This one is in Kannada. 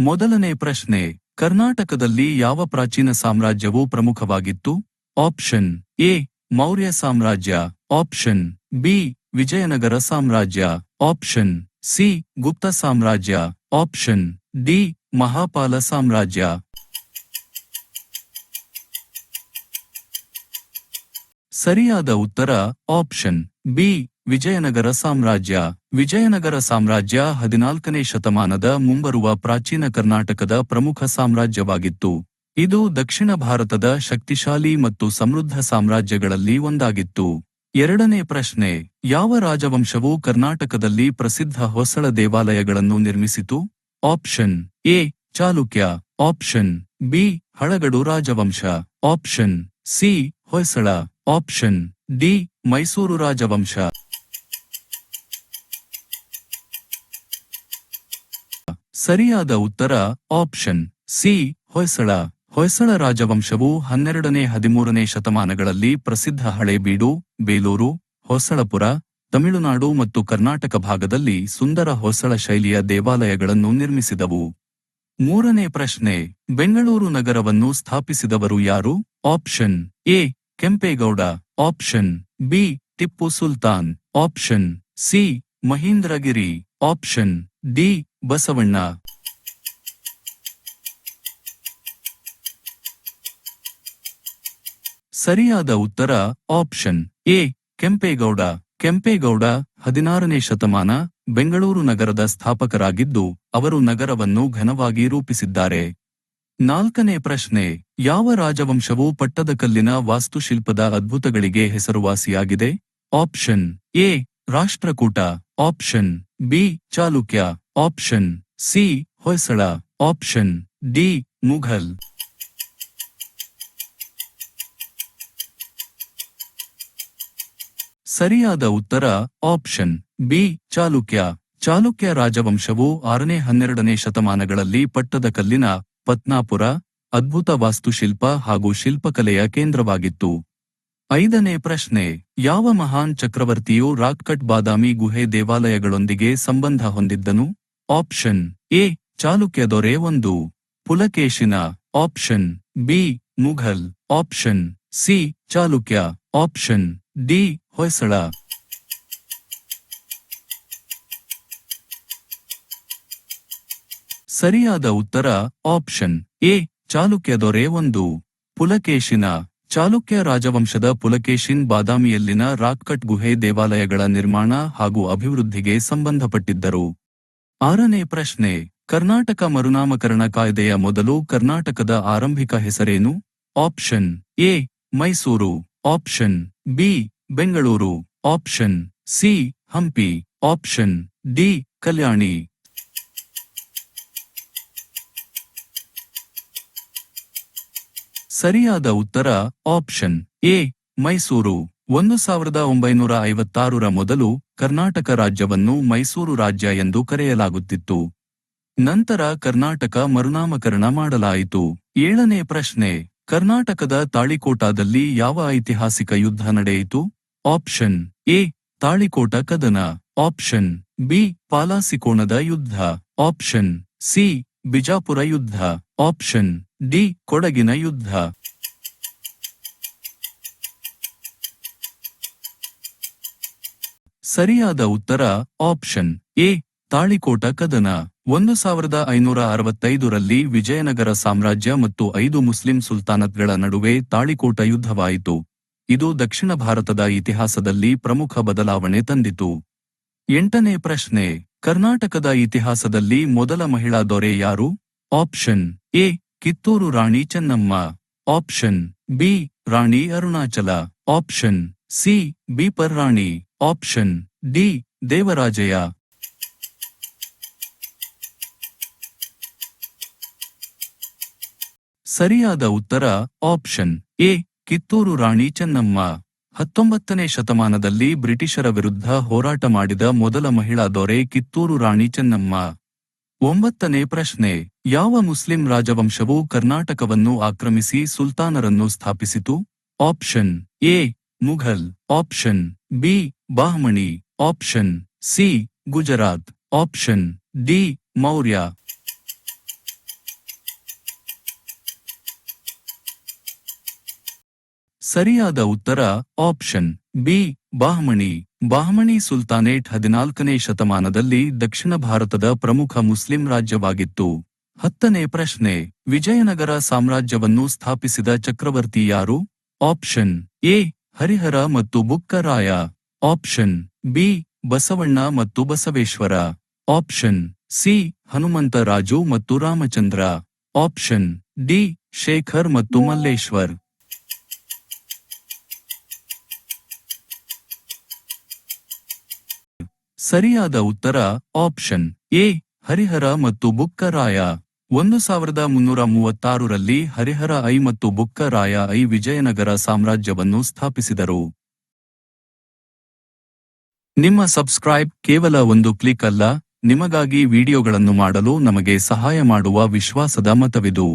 ಮೊದಲನೇ ಪ್ರಶ್ನೆ, ಕರ್ನಾಟಕದಲ್ಲಿ ಯಾವ ಪ್ರಾಚೀನ ಸಾಮ್ರಾಜ್ಯವು ಪ್ರಮುಖವಾಗಿತ್ತು? ಆಪ್ಷನ್, ಎ, ಮೌರ್ಯ ಸಾಮ್ರಾಜ್ಯ. ಆಪ್ಷನ್, ಬಿ, ವಿಜಯನಗರ ಸಾಮ್ರಾಜ್ಯ. ಆಪ್ಷನ್, ಸಿ, ಗುಪ್ತ ಸಾಮ್ರಾಜ್ಯ. ಆಪ್ಷನ್, ಡಿ, ಮಹಾಪಾಲ ಸಾಮ್ರಾಜ್ಯ. ಸರಿಯಾದ ಉತ್ತರ, ಆಪ್ಷನ್, ಬಿ ವಿಜಯನಗರ ಸಾಮ್ರಾಜ್ಯ. ವಿಜಯನಗರ ಸಾಮ್ರಾಜ್ಯ ಹದಿನಾಲ್ಕನೇ ಶತಮಾನದ ಮುಂಬರುವ ಪ್ರಾಚೀನ ಕರ್ನಾಟಕದ ಪ್ರಮುಖ ಸಾಮ್ರಾಜ್ಯವಾಗಿತ್ತು. ಇದು ದಕ್ಷಿಣ ಭಾರತದ ಶಕ್ತಿಶಾಲಿ ಮತ್ತು ಸಮೃದ್ಧ ಸಾಮ್ರಾಜ್ಯಗಳಲ್ಲಿ ಒಂದಾಗಿತ್ತು. ಎರಡನೇ ಪ್ರಶ್ನೆ, ಯಾವ ರಾಜವಂಶವು ಕರ್ನಾಟಕದಲ್ಲಿ ಪ್ರಸಿದ್ಧ ಹೊಸಳ ದೇವಾಲಯಗಳನ್ನು ನಿರ್ಮಿಸಿತು? Option, A, Chalukya. Option, B, ಹಳಗಡು ರಾಜವಂಶ. Option, C, Hoysala. Option, D, Mysuru ರಾಜವಂಶ. ಸರಿಯಾದ ಉತ್ತರ, ಆಪ್ಷನ್ ಸಿ, ಹೊಯ್ಸಳ. ಹೊಯ್ಸಳ ರಾಜವಂಶವು ಹನ್ನೆರಡನೇ, ಹದಿಮೂರನೇ ಶತಮಾನಗಳಲ್ಲಿ ಪ್ರಸಿದ್ಧ ಹಳೇಬೀಡು ಬೇಲೂರು, ಹೊಸಳಪುರ, ತಮಿಳುನಾಡು ಮತ್ತು ಕರ್ನಾಟಕ ಭಾಗದಲ್ಲಿ ಸುಂದರ ಹೊಸಳ ಶೈಲಿಯ ದೇವಾಲಯಗಳನ್ನು ನಿರ್ಮಿಸಿದವು. ಮೂರನೇ ಪ್ರಶ್ನೆ, ಬೆಂಗಳೂರು ನಗರವನ್ನು ಸ್ಥಾಪಿಸಿದವರು ಯಾರು? Option A, Kempegowda. Option B, Tipu Sultan. Option C, Mahindragiri. Option D Basavanna. ಸರಿಯಾದ ಉತ್ತರ, ಆಪ್ಷನ್. ಎ, ಕೆಂಪೇಗೌಡ. ಕೆಂಪೇಗೌಡ, ಹದಿನಾರನೇ ಶತಮಾನ, ಬೆಂಗಳೂರು ನಗರದ ಸ್ಥಾಪಕರಾಗಿದ್ದು, ಅವರು ನಗರವನ್ನು ಘನವಾಗಿ ರೂಪಿಸಿದ್ದಾರೆ. ನಾಲ್ಕನೇ ಪ್ರಶ್ನೆ, ಯಾವ ರಾಜವಂಶವು ಪಟ್ಟದಕಲ್ಲಿನ ವಾಸ್ತುಶಿಲ್ಪದ ಅದ್ಭುತಗಳಿಗೆ ಹೆಸರುವಾಸಿಯಾಗಿದೆ? Option. A, Rashtrakuta. Option. B, Chalukya. Option C Hoysala option D Mughal ಸರಿಯಾದ ಉತ್ತರ ಆಪ್ಷನ್ ಬಿ ಚಾಲುಕ್ಯ. ಚಾಲುಕ್ಯ ರಾಜವಂಶವು ಆರನೇ ಹನ್ನೆರಡನೇ ಶತಮಾನಗಳಲ್ಲಿ ಪಟ್ಟದಕಲ್ಲಿನ ಪತ್ನಾಪುರ, ಅದ್ಭುತ ವಾಸ್ತುಶಿಲ್ಪ ಹಾಗೂ ಶಿಲ್ಪಕಲೆಯ ಕೇಂದ್ರವಾಗಿತ್ತು. ಐದನೇ ಪ್ರಶ್ನೆ, ಯಾವ ಮಹಾನ್ ಚಕ್ರವರ್ತಿಯು ರಾಕ್ಕಟ್ ಬಾದಾಮಿ ಗುಹೆ ದೇವಾಲಯಗಳೊಂದಿಗೆ ಸಂಬಂಧ ಹೊಂದಿದ್ದನು? ಆಪ್ಷನ್ ಎ ಚಾಲುಕ್ಯ ದೊರೆ ಒಂದು Pulakeshin option B, Mughal. Option C, Chalukya. Option D, Hoysala. ಸರಿಯಾದ ಉತ್ತರ ಆಪ್ಷನ್ ಎ ಚಾಲುಕ್ಯ ದೊರೆ ಒಂದು ಪುಲಕೇಶಿನ ಚಾಲುಕ್ಯ ರಾಜವಂಶದ ಪುಲಕೇಶಿನ್ ಬಾದಾಮಿಯಲ್ಲಿನ ರಾಕ್ಕಟ್ ಗುಹೆ ದೇವಾಲಯಗಳ ನಿರ್ಮಾಣ ಹಾಗೂ ಅಭಿವೃದ್ಧಿಗೆ ಸಂಬಂಧಪಟ್ಟಿದ್ದರು. ಆರನೇ ಪ್ರಶ್ನೆ, ಕರ್ನಾಟಕ ಮರುನಾಮಕರಣ ಕಾಯ್ದೆಯ ಮೊದಲು ಕರ್ನಾಟಕದ ಆರಂಭಿಕ ಹೆಸರೇನು? Option A, Mysuru. Option B, Bengaluru. Option C, Hampi. Option D, Kalyani. ಸರಿಯಾದ ಉತ್ತರ, ಆಪ್ಷನ್ ಎ, ಮೈಸೂರು. ಒಂದು ಸಾವಿರದ ಒಂಬೈನೂರ ಐವತ್ತಾರರ ಮೊದಲು ಕರ್ನಾಟಕ ರಾಜ್ಯವನ್ನು ಮೈಸೂರು ರಾಜ್ಯ ಎಂದು ಕರೆಯಲಾಗುತ್ತಿತ್ತು. ನಂತರ ಕರ್ನಾಟಕ ಮರುನಾಮಕರಣ ಮಾಡಲಾಯಿತು. ಏಳನೇ ಪ್ರಶ್ನೆ, ಕರ್ನಾಟಕದ ತಾಳಿಕೋಟಾದಲ್ಲಿ ಯಾವ ಐತಿಹಾಸಿಕ ಯುದ್ಧ ನಡೆಯಿತು? ಆಪ್ಷನ್, ಎ, ತಾಳಿಕೋಟ ಕದನ. ಆಪ್ಷನ್, ಬಿ, ಪಾಲಾಸಿಕೋಣದ ಯುದ್ಧ. ಆಪ್ಷನ್, ಸಿ, ಬಿಜಾಪುರ ಯುದ್ಧ. ಆಪ್ಷನ್, ಡಿ, ಕೊಡಗಿನ ಯುದ್ಧ. ಸರಿಯಾದ ಉತ್ತರ, ಆಪ್ಷನ್, ಎ, ತಾಳಿಕೋಟ ಕದನ. ಒಂದು ಸಾವಿರದ ಐನೂರ ಅರವತ್ತೈದರಲ್ಲಿ ವಿಜಯನಗರ ಸಾಮ್ರಾಜ್ಯ ಮತ್ತು ಐದು ಮುಸ್ಲಿಂ ಸುಲ್ತಾನತ್ಗಳ ನಡುವೆ ತಾಳಿಕೋಟ ಯುದ್ಧವಾಯಿತು. ಇದು ದಕ್ಷಿಣ ಭಾರತದ ಇತಿಹಾಸದಲ್ಲಿ ಪ್ರಮುಖ ಬದಲಾವಣೆ ತಂದಿತು. ಎಂಟನೇ ಪ್ರಶ್ನೆ, ಕರ್ನಾಟಕದ ಇತಿಹಾಸದಲ್ಲಿ ಮೊದಲ ಮಹಿಳಾ ದೊರೆ ಯಾರು? Option, A, Kittur Rani Chennamma. Option, B, Rani Arunachala. Option, C ಬಿಪರ್ Rani option D Devarajaiah. ಸರಿಯಾದ ಉತ್ತರ ಆಪ್ಷನ್. ಎ. ಕಿತ್ತೂರು ರಾಣಿ ಚೆನ್ನಮ್ಮ. ಹತ್ತೊಂಬತ್ತನೇ ಶತಮಾನದಲ್ಲಿ ಬ್ರಿಟಿಷರ ವಿರುದ್ಧ ಹೋರಾಟ ಮಾಡಿದ ಮೊದಲ ಮಹಿಳಾ ದೊರೆ ಕಿತ್ತೂರು ರಾಣಿ ಚೆನ್ನಮ್ಮ. ಒಂಬತ್ತನೇ ಪ್ರಶ್ನೆ. ಯಾವ ಮುಸ್ಲಿಂ ರಾಜವಂಶವು ಕರ್ನಾಟಕವನ್ನು ಆಕ್ರಮಿಸಿ ಸುಲ್ತಾನರನ್ನು ಸ್ಥಾಪಿಸಿತು? Option. A. Mughal. Option. B. Bahmani. Option C Gujarat option D Maurya ಸರಿಯಾದ ಉತ್ತರ ಆಪ್ಷನ್ ಬಿ ಬಾಹ್ಮಣಿ ಬಾಹ್ಮಣಿ ಸುಲ್ತಾನೇಟ್ ಹದಿನಾಲ್ಕನೇ ಶತಮಾನದಲ್ಲಿ ದಕ್ಷಿಣ ಭಾರತದ ಪ್ರಮುಖ ಮುಸ್ಲಿಂ ರಾಜ್ಯವಾಗಿತ್ತು. ಹತ್ತನೇ ಪ್ರಶ್ನೆ, ವಿಜಯನಗರ ಸಾಮ್ರಾಜ್ಯವನ್ನು ಸ್ಥಾಪಿಸಿದ ಚಕ್ರವರ್ತಿ ಯಾರು? ಆಪ್ಷನ್ ಎ ಹರಿಹರ ಮತ್ತು ಬುಕ್ಕರಾಯ. ಆಪ್ಷನ್ ಬಿ, ಬಸವಣ್ಣ ಮತ್ತು ಬಸವೇಶ್ವರ. ಆಪ್ಷನ್ ಸಿ ಹನುಮಂತರಾಜು ಮತ್ತು ರಾಮಚಂದ್ರ. ಆಪ್ಷನ್ ಡಿ, ಶೇಖರ್ ಮತ್ತು ಮಲ್ಲೇಶ್ವರ್. ಸರಿಯಾದ ಉತ್ತರ, ಆಪ್ಷನ್ ಎ, ಹರಿಹರ ಮತ್ತು ಬುಕ್ಕರಾಯ. ಒಂದು ಸಾವಿರದ ಮುನ್ನೂರ ಮೂವತ್ತಾರರಲ್ಲಿ ಹರಿಹರ ಐ ಮತ್ತು ಬುಕ್ಕರಾಯ ಐ ವಿಜಯನಗರ ಸಾಮ್ರಾಜ್ಯವನ್ನು ಸ್ಥಾಪಿಸಿದರು. ನಿಮ್ಮ ಸಬ್ಸ್ಕ್ರೈಬ್ ಕೇವಲ ಒಂದು ಕ್ಲಿಕ್ ಅಲ್ಲ ನಿಮಗಾಗಿ ವಿಡಿಯೋಗಳನ್ನು ಮಾಡಲು ನಮಗೆ ಸಹಾಯ ಮಾಡುವ ವಿಶ್ವಾಸದ ಮತವಿದು.